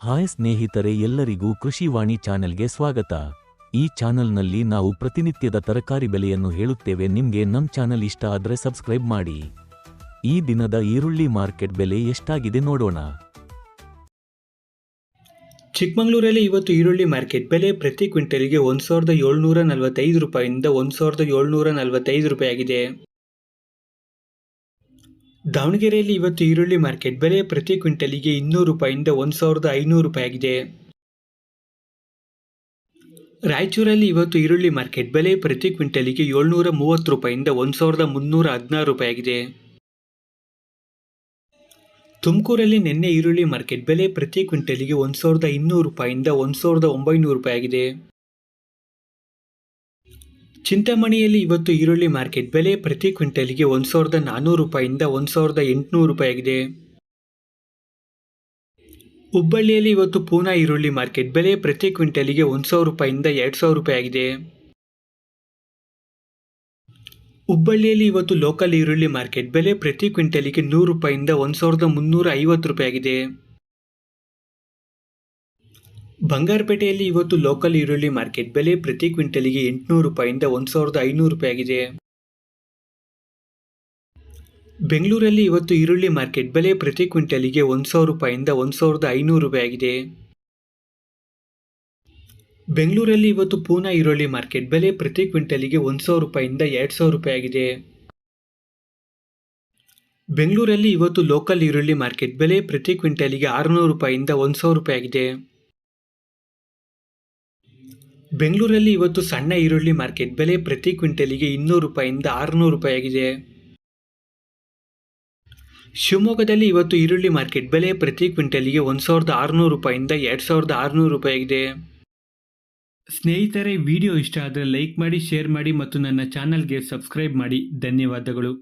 Hi ಸ್ನೇಹಿತರೆ ಎಲ್ಲರಿಗೂ ಕೃಷಿವಾಣಿ ಚಾನೆಲ್ಗೆ ಸ್ವಾಗತ. ಈ ಚಾನೆಲ್ನಲ್ಲಿ ನಾವು ಪ್ರತಿನಿತ್ಯದ ತರಕಾರಿ ಬೆಲೆಯನ್ನು ಹೇಳುತ್ತೇವೆ. ನಿಮಗೆ ನಮ್ಮ ಚಾನೆಲ್ ಇಷ್ಟ ಆದರೆ ಸಬ್ಸ್ಕ್ರೈಬ್ ಮಾಡಿ. ಈ ದಿನದ ಈರುಳ್ಳಿ ಮಾರ್ಕೆಟ್ ಬೆಲೆ ಎಷ್ಟಾಗಿದೆ ನೋಡೋಣ. ಚಿಕ್ಕಮಗಳೂರಲ್ಲಿ ಇವತ್ತು ಈರುಳ್ಳಿ ಮಾರ್ಕೆಟ್ ಬೆಲೆ ಪ್ರತಿ ಕ್ವಿಂಟಲ್ಗೆ ಒಂದು ಸಾವಿರದ ಏಳ್ನೂರ ನಲವತ್ತೈದು ರೂಪಾಯಿಂದ ಒಂದು ಸಾವಿರದ ಏಳ್ನೂರ ನಲವತ್ತೈದು ರೂಪಾಯಿ ಆಗಿದೆ ದಾವಣಗೆರೆಯಲ್ಲಿ ಇವತ್ತು ಈರುಳ್ಳಿ ಮಾರ್ಕೆಟ್ ಬೆಲೆ ಪ್ರತಿ ಕ್ವಿಂಟಲಿಗೆ ಇನ್ನೂರು ರೂಪಾಯಿಂದ ಒಂದು ಸಾವಿರದ ಐನೂರು ರೂಪಾಯಿ ಆಗಿದೆ. ರಾಯಚೂರಲ್ಲಿ ಇವತ್ತು ಈರುಳ್ಳಿ ಮಾರ್ಕೆಟ್ ಬೆಲೆ ಪ್ರತಿ ಕ್ವಿಂಟಲಿಗೆ ಏಳ್ನೂರ ಮೂವತ್ತು ರೂಪಾಯಿಂದ ಒಂದು ಸಾವಿರದ ಮುನ್ನೂರ ಹದಿನಾರು ರೂಪಾಯಿ ಆಗಿದೆ. ತುಮಕೂರಲ್ಲಿ ನಿನ್ನೆ ಈರುಳ್ಳಿ ಮಾರ್ಕೆಟ್ ಬೆಲೆ ಪ್ರತಿ ಕ್ವಿಂಟಲಿಗೆ ಒಂದು ಸಾವಿರದ ಇನ್ನೂರು ರೂಪಾಯಿಂದ ಒಂದು ಸಾವಿರದ ಒಂಬೈನೂರು ರೂಪಾಯಿ ಆಗಿದೆ. ಚಿಂತಾಮಣಿಯಲ್ಲಿ ಇವತ್ತು ಈರುಳ್ಳಿ ಮಾರ್ಕೆಟ್ ಬೆಲೆ ಪ್ರತಿ ಕ್ವಿಂಟಲ್ಗೆ ಒಂದು ಸಾವಿರದ ನಾನ್ನೂರು ರೂಪಾಯಿಂದ ಒಂದು ಸಾವಿರದ ಎಂಟುನೂರು ರೂಪಾಯಿ ಆಗಿದೆ ಹುಬ್ಬಳ್ಳಿಯಲ್ಲಿ ಇವತ್ತು ಪೂನಾ ಈರುಳ್ಳಿ ಮಾರ್ಕೆಟ್ ಬೆಲೆ ಪ್ರತಿ ಕ್ವಿಂಟಲಿಗೆ ಒಂದು ಸಾವಿರ ರೂಪಾಯಿಂದ ಎರಡು ಸಾವಿರ ರೂಪಾಯಿ ಆಗಿದೆ ಹುಬ್ಬಳ್ಳಿಯಲ್ಲಿ ಇವತ್ತು ಲೋಕಲ್ ಈರುಳ್ಳಿ ಮಾರ್ಕೆಟ್ ಬೆಲೆ ಪ್ರತಿ ಕ್ವಿಂಟಲಿಗೆ ನೂರು ರೂಪಾಯಿಂದ ಒಂದು ಸಾವಿರದ ಮುನ್ನೂರ ಐವತ್ತು ರೂಪಾಯಿ ಆಗಿದೆ ಬಂಗಾರಪೇಟೆಯಲ್ಲಿ ಇವತ್ತು ಲೋಕಲ್ ಈರುಳ್ಳಿ ಮಾರ್ಕೆಟ್ ಬೆಲೆ ಪ್ರತಿ ಕ್ವಿಂಟಲಿಗೆ ಎಂಟುನೂರು ರೂಪಾಯಿಂದ ಒಂದು ಸಾವಿರದ ಐನೂರು ರೂಪಾಯಿ ಆಗಿದೆ. ಬೆಂಗಳೂರಲ್ಲಿ ಇವತ್ತು ಈರುಳ್ಳಿ ಮಾರ್ಕೆಟ್ ಬೆಲೆ ಪ್ರತಿ ಕ್ವಿಂಟಲಿಗೆ ಒಂದು ಸಾವಿರ ರೂಪಾಯಿಂದ ಒಂದು ಸಾವಿರದ ಐನೂರು ರೂಪಾಯಿ ಆಗಿದೆ. ಬೆಂಗಳೂರಲ್ಲಿ ಇವತ್ತು ಪೂನಾ ಈರುಳ್ಳಿ ಮಾರ್ಕೆಟ್ ಬೆಲೆ ಪ್ರತಿ ಕ್ವಿಂಟಲಿಗೆ ಒಂದು ಸಾವಿರ ರೂಪಾಯಿಂದ ಎರಡು ಸಾವಿರ ರೂಪಾಯಿ ಆಗಿದೆ. ಬೆಂಗಳೂರಲ್ಲಿ ಇವತ್ತು ಲೋಕಲ್ ಈರುಳ್ಳಿ ಮಾರ್ಕೆಟ್ ಬೆಲೆ ಪ್ರತಿ ಕ್ವಿಂಟಲಿಗೆ ಆರುನೂರು ರೂಪಾಯಿಂದ ಒಂದು ಸಾವಿರ ರೂಪಾಯಿ ಆಗಿದೆ. ಬೆಂಗಳೂರಲ್ಲಿ ಇವತ್ತು ಸಣ್ಣ ಈರುಳ್ಳಿ ಮಾರ್ಕೆಟ್. ಬೆಲೆ ಪ್ರತಿ ಕ್ವಿಂಟಲಿಗೆ ಇನ್ನೂರು ರೂಪಾಯಿಂದ ಆರುನೂರು ರೂಪಾಯಿಯಾಗಿದೆ ಶಿವಮೊಗ್ಗದಲ್ಲಿ ಇವತ್ತು ಈರುಳ್ಳಿ ಮಾರ್ಕೆಟ್. ಬೆಲೆ ಪ್ರತಿ ಕ್ವಿಂಟಲಿಗೆ ಒಂದು ಸಾವಿರದ ಆರುನೂರು ರೂಪಾಯಿಂದ ಎರಡು ಸಾವಿರದ ಆರುನೂರು ರೂಪಾಯಿಯಾಗಿದೆ ಸ್ನೇಹಿತರೆ, ವಿಡಿಯೋ ಇಷ್ಟ ಆದರೆ ಲೈಕ್ ಮಾಡಿ, ಶೇರ್ ಮಾಡಿ ಮತ್ತು ನನ್ನ ಚಾನಲ್ಗೆ ಸಬ್ಸ್ಕ್ರೈಬ್ ಮಾಡಿ. ಧನ್ಯವಾದಗಳು.